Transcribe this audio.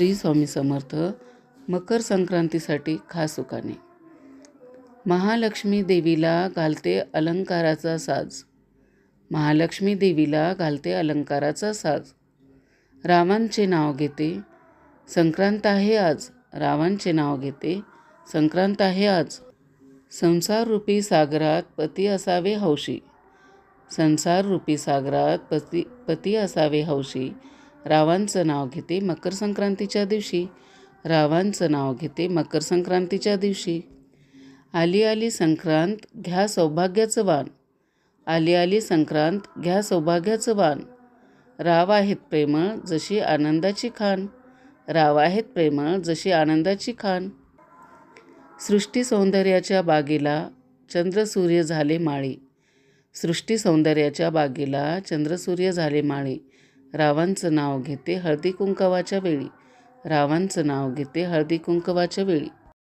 श्री स्वामी समर्थ मकर संक्रांतीसाठी खास उकाने महालक्ष्मी देवीला घालते अलंकाराचा साज. महालक्ष्मी देवीला घालते अलंकाराचा साज. रावांचे नाव घेते संक्रांत आहे आज. रावांचे नाव घेते संक्रांत आहे आज. संसाररूपी सागरात पती असावे हौशी. संसाररूपी सागरात पती पती असावे हौशी. रावांचं नाव घेते मकर संक्रांतीच्या दिवशी. रावांचं नाव घेते मकर संक्रांतीच्या दिवशी. आली आली संक्रांत घ्या सौभाग्याचं वाण आली आली संक्रांत घ्या सौभाग्याचं वाण राव आहेत प्रेमळ जशी आनंदाची खाण राव आहेत प्रेमळ जशी आनंदाची खाण सृष्टी सौंदर्याच्या बागेला चंद्रसूर्य झाले माळी. सृष्टी सौंदर्याच्या बागेला चंद्रसूर्य झाले माळी. रावांचं नाव घेते हळदी कुंकवाच्या वेळी. रावांचं नाव घेते हळदी कुंकवाच्या वेळी.